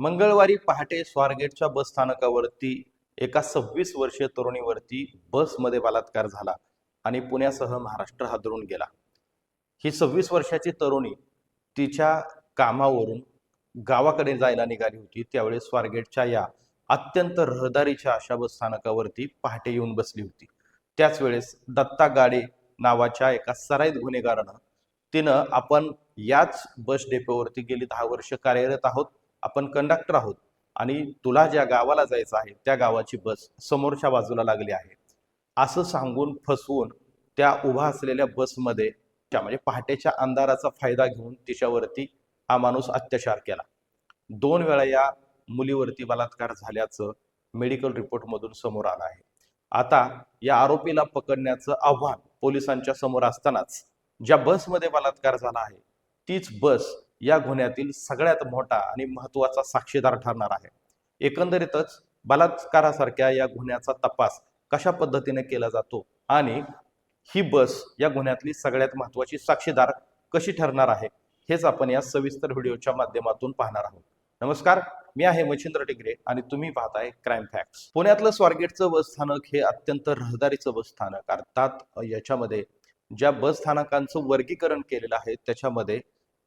मंगळवारी पहाटे स्वारगेटच्या बस स्थानकावरती एका सव्वीस वर्षीय तरुणीवरती बसमध्ये बलात्कार झाला आणि पुण्यासह महाराष्ट्र हादरून गेला. ही सव्वीस वर्षाची तरुणी तिच्या कामावरून गावाकडे जायला निघाली होती. त्यावेळी स्वारगेटच्या या अत्यंत रहदारीच्या अशा बस स्थानकावरती पहाटे येऊन बसली होती. त्याच वेळेस दत्ता गाडे नावाच्या एका सराईत गुन्हेगारानं तिनं आपण याच बस डेपोवरती गेली दहा वर्ष कार्यरत आहोत. आपण कंडक्टर आहोत. आणि तुला ज्या गावाला जायचं आहे त्या गावाची बस समोरच्या बाजूला लागली आहे. असं सांगून फसवून त्या उभा असलेल्या बसमध्ये त्या म्हणजे पहाटेच्या अंधाराचा फायदा घेऊन तिच्यावरती हा माणूस अत्याचार केला. दोन वेळा या मुलीवरती बलात्कार झाल्याचं मेडिकल रिपोर्टमधून समोर आलं आहे. आता या आरोपीला पकडण्याचं आव्हान पोलिसांच्या समोर असतानाच ज्या बसमध्ये बलात्कार झाला आहे तीच बस या गुन्ह्यातील सगळ्यात मोठा आणि महत्त्वाचा साक्षीदार ठरणार आहे. एकंदरीतच बलात्कारासारख्या या गुन्ह्याचा तपास कशा पद्धतीने केला जातो आणि ही बस या गुन्ह्यातली सगळ्यात महत्वाची साक्षीदार कशी ठरणार आहे हेच आपण या सविस्तर व्हिडिओच्या माध्यमातून पाहणार आहोत. नमस्कार मी आहे मच्छिंद्र टिगरे आणि तुम्ही पाहताय क्राईम फॅक्ट्स पुण्यातलं स्वारगेटचं बस स्थानक हे अत्यंत रहदारीचं बस स्थानक अर्थात याच्यामध्ये ज्या बस स्थानकांचं वर्गीकरण केलेलं आहे त्याच्यामध्ये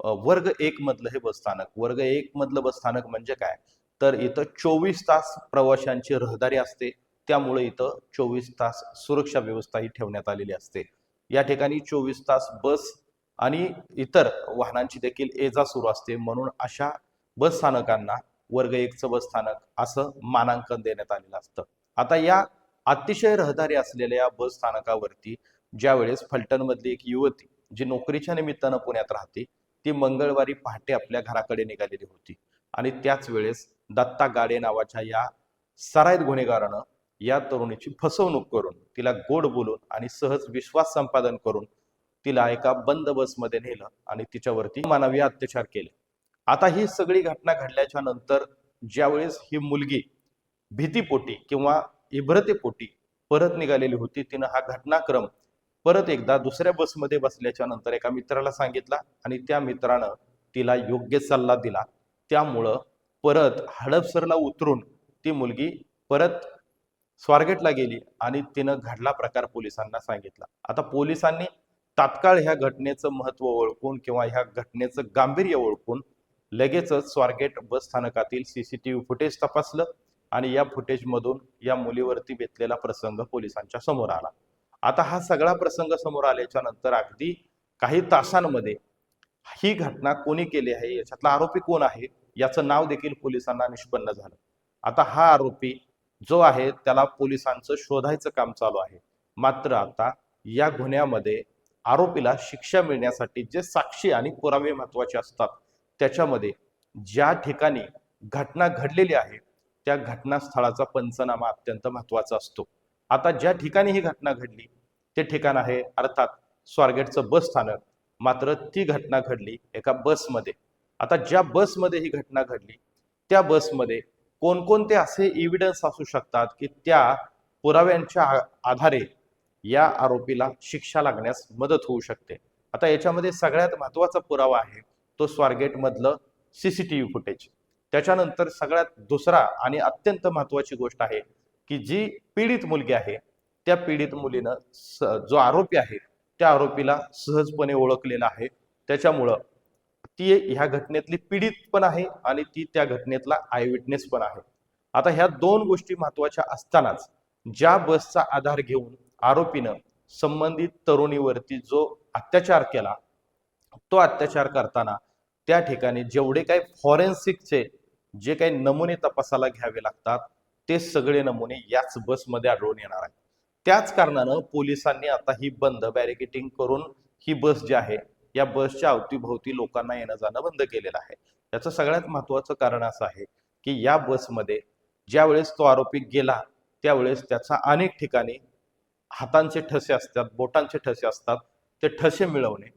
वर्ग एक मधलं हे बस स्थानक. वर्ग एक मधलं बस स्थानक म्हणजे काय? तर इथं चोवीस तास प्रवाशांची रहदारी असते. त्यामुळे इथं चोवीस तास सुरक्षा व्यवस्था ही ठेवण्यात आलेली असते. या ठिकाणी चोवीस तास बस आणि इतर वाहनांची देखील ये जा सुरू असते. म्हणून अशा बस स्थानकांना वर्ग एकचं बस स्थानक असं मानांकन देण्यात आलेलं असतं. आता या अतिशय रहदारी असलेल्या या बस स्थानकावरती ज्यावेळेस फलटणमधली एक युवती जी नोकरीच्या निमित्तानं पुण्यात राहते ती मंगळवारी पहाटे आपल्या घराकडे निघालेली होती. आणि त्याच वेळेस दत्ता गाडे नावाच्या या सराईत गुन्हेगारानं या तरुणीची फसवणूक करून तिला गोड बोलून आणि सहज विश्वास संपादन करून तिला एका बंद बसमध्ये नेलं आणि तिच्यावरती मानवी अत्याचार केले. आता ही सगळी घटना घडल्याच्या नंतर ज्यावेळेस ही मुलगी भीतीपोटी किंवा इब्रतेपोटी परत निघालेली होती तिनं हा घटनाक्रम परत एकदा दुसऱ्या बसमध्ये बसल्याच्या नंतर एका मित्राला सांगितला आणि त्या मित्रानं तिला योग्य सल्ला दिला. त्यामुळं परत हडपसरला उतरून ती मुलगी परत स्वारगेटला गेली आणि तिनं घडला प्रकार पोलिसांना सांगितला. आता पोलिसांनी तात्काळ ह्या घटनेचं महत्त्व ओळखून किंवा ह्या घटनेचं गांभीर्य ओळखून लगेचच स्वारगेट बस स्थानकातील सीसीटीव्ही फुटेज तपासलं आणि या फुटेजमधून या मुलीवरती बेतलेला प्रसंग पोलिसांच्या समोर आला. आता हा सगळा प्रसंग समोर आल्याच्यानंतर अगदी काही तासांमध्ये ही घटना कोणी केली आहे? याच्यातला आरोपी कोण आहे? याचं नाव देखील पोलिसांना निष्पन्न झालं. आता हा आरोपी जो आहे त्याला पोलिसांचं शोधायचं काम चालू आहे. मात्र आता या गुन्ह्यामध्ये आरोपीला शिक्षा मिळण्यासाठी जे साक्षी आणि पुरावे महत्त्वाचे असतात त्याच्यामध्ये ज्या ठिकाणी घटना घडलेली आहे त्या घटनास्थळाचा पंचनामा अत्यंत महत्त्वाचा असतो. आता ज्या ठिकाणी ही घटना घडली ते ठिकाण आहे अर्थात स्वारगेटचं बस स्थानक. मात्र ती घटना घडली एका बसमध्ये. आता ज्या बसमध्ये ही घटना घडली त्या बसमध्ये कोणकोणते असे इव्हिडन्स असू शकतात की त्या पुराव्यांच्या आधारे या आरोपीला शिक्षा लागण्यास मदत होऊ शकते? आता याच्यामध्ये सगळ्यात महत्त्वाचा पुरावा आहे तो स्वारगेट मधलं सीसीटीव्ही फुटेज त्याच्यानंतर सगळ्यात दुसरा आणि अत्यंत महत्वाची गोष्ट आहे की जी पीडित मुलगी आहे त्या पीडित मुलीनं स- जो आरोपी आहे त्या आरोपीला सहजपणे ओळखलेला आहे. त्याच्यामुळं ती ह्या घटनेतली पीडित पण आहे आणि ती त्या घटनेतला आय विटनेस पण आहे. आता ह्या दोन गोष्टी महत्त्वाच्या असतानाच ज्या बसचा आधार घेऊन आरोपीनं संबंधित तरुणीवरती जो अत्याचार केला तो अत्याचार करताना त्या ठिकाणी जेवढे काही फॉरेन्सिकचे जे काही नमुने तपासाला घ्यावे लागतात ते सगळे नमुने याच बसमध्ये आढळून येणार आहेत. त्याच कारणानं पोलिसांनी आता ही बंद बॅरिकेटिंग करून ही बस जी आहे या बसच्या अवतीभोवती लोकांना येणं जाणं बंद केलेलं आहे. याचं सगळ्यात महत्वाचं कारण असं आहे की या बसमध्ये ज्यावेळेस तो आरोपी गेला त्यावेळेस त्याचा अनेक ठिकाणी हातांचे ठसे असतात बोटांचे ठसे असतात ते ठसे मिळवणे.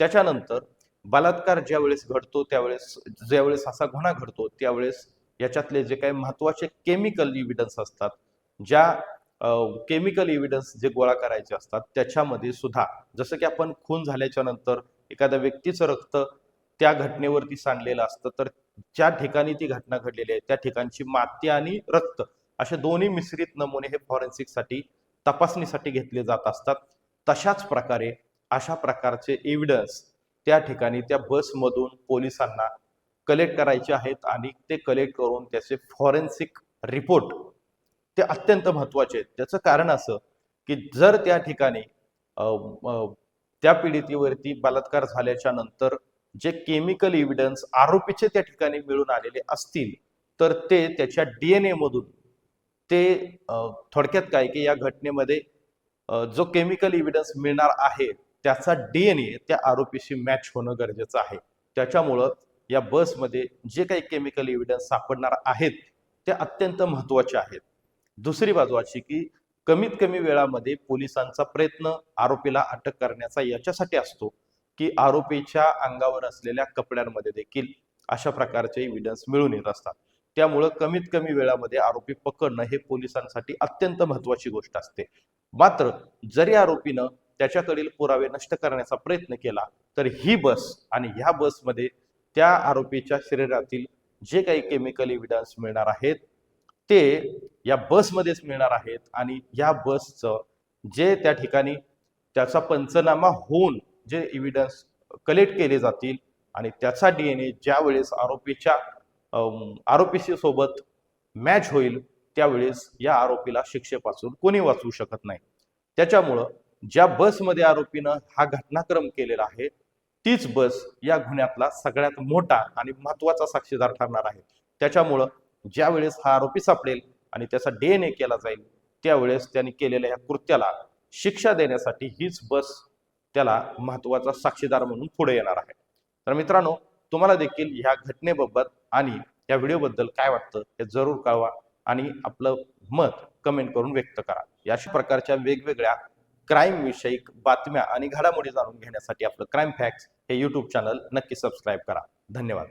त्याच्यानंतर बलात्कार ज्यावेळेस घडतो त्यावेळेस ज्यावेळेस असा गुन्हा घडतो त्यावेळेस याच्यातले जे काही महत्त्वाचे केमिकल इव्हिडन्स असतात ज्या केमिकल इव्हिडन्स जे गोळा करायचे असतात त्याच्यामध्ये सुद्धा जसं की आपण खून झाल्याच्यानंतर एखाद्या व्यक्तीचं रक्त त्या घटनेवरती सांडलेलं असतं तर ज्या ठिकाणी ती घटना घडलेली आहे त्या ठिकाणची माती आणि रक्त असे दोन्ही मिश्रित नमुने हे फॉरेन्सिकसाठी तपासणीसाठी घेतले जात असतात. तशाच प्रकारे अशा प्रकारचे एव्हिडन्स त्या ठिकाणी त्या बसमधून पोलिसांना कलेक्ट करायचे आहेत आणि ते कलेक्ट करून त्याचे फॉरेन्सिक रिपोर्ट ते अत्यंत महत्त्वाचे आहेत. त्याचं कारण असं की जर त्या ठिकाणी त्या पीडितीवरती बलात्कार झाल्याच्यानंतर जे केमिकल इव्हिडन्स आरोपीचे त्या ठिकाणी मिळून आलेले असतील तर ते त्याच्या डीएनए मधून ते थोडक्यात काय की या घटनेमध्ये जो केमिकल इव्हिडन्स मिळणार आहे त्याचा डीएनए त्या आरोपीशी मॅच होणं गरजेचं आहे. त्याच्यामुळं या बसमध्ये जे काही केमिकल एव्हिडन्स सापडणार आहेत ते अत्यंत महत्त्वाचे आहेत. दुसरी बाजू अशी की कमीत कमी वेळामध्ये पोलिसांचा प्रयत्न आरोपीला अटक करण्याचा याच्यासाठी असतो की आरोपीच्या अंगावर असलेल्या कपड्यांमध्ये देखील अशा प्रकारचे एव्हिडन्स मिळून येत असतात. त्यामुळं कमीत कमी वेळामध्ये आरोपी पकडणं हे पोलिसांसाठी अत्यंत महत्वाची गोष्ट असते. मात्र जरी आरोपीनं त्याच्याकडील पुरावे नष्ट करण्याचा प्रयत्न केला तर ही बस आणि ह्या बसमध्ये त्या आरोपीच्या शरीरातील जे काही केमिकल एव्हिडन्स मिळणार आहेत ते या बसमध्येच मिळणार आहेत आणि या बसचं जे त्या ठिकाणी त्याचा पंचनामा होऊन जे एव्हिडन्स कलेक्ट केले जातील आणि त्याचा डी एन ज्या वेळेस आरोपीच्या आरोपीशी सोबत मॅच होईल त्यावेळेस या आरोपीला शिक्षेपासून कोणी वाचवू शकत नाही. त्याच्यामुळं ज्या बसमध्ये आरोपीनं हा घटनाक्रम केलेला आहे तीच बस या गुन्ह्यातला सगळ्यात मोठा आणि महत्त्वाचा साक्षीदार ठरणार आहे. त्याच्यामुळं ज्यावेळेस हा आरोपी सापडेल आणि त्याचा डीएनए केला जाईल त्यावेळेस त्यांनी केलेल्या या कृत्याला शिक्षा देण्यासाठी हीच बस त्याला महत्त्वाचा साक्षीदार म्हणून पुढे येणार आहे. तर मित्रांनो तुम्हाला देखील ह्या घटनेबाबत आणि या व्हिडिओबद्दल काय वाटतं हे जरूर कळवा आणि आपलं मत कमेंट करून व्यक्त करा. या अशा प्रकारच्या वेगवेगळ्या क्राईम विषयक बातम्या आणि घडामोडी जाणून घेण्यासाठी आपलं क्राईम फॅक्ट्स हे यूट्यूब चॅनल नक्की सबस्क्राईब करा. धन्यवाद.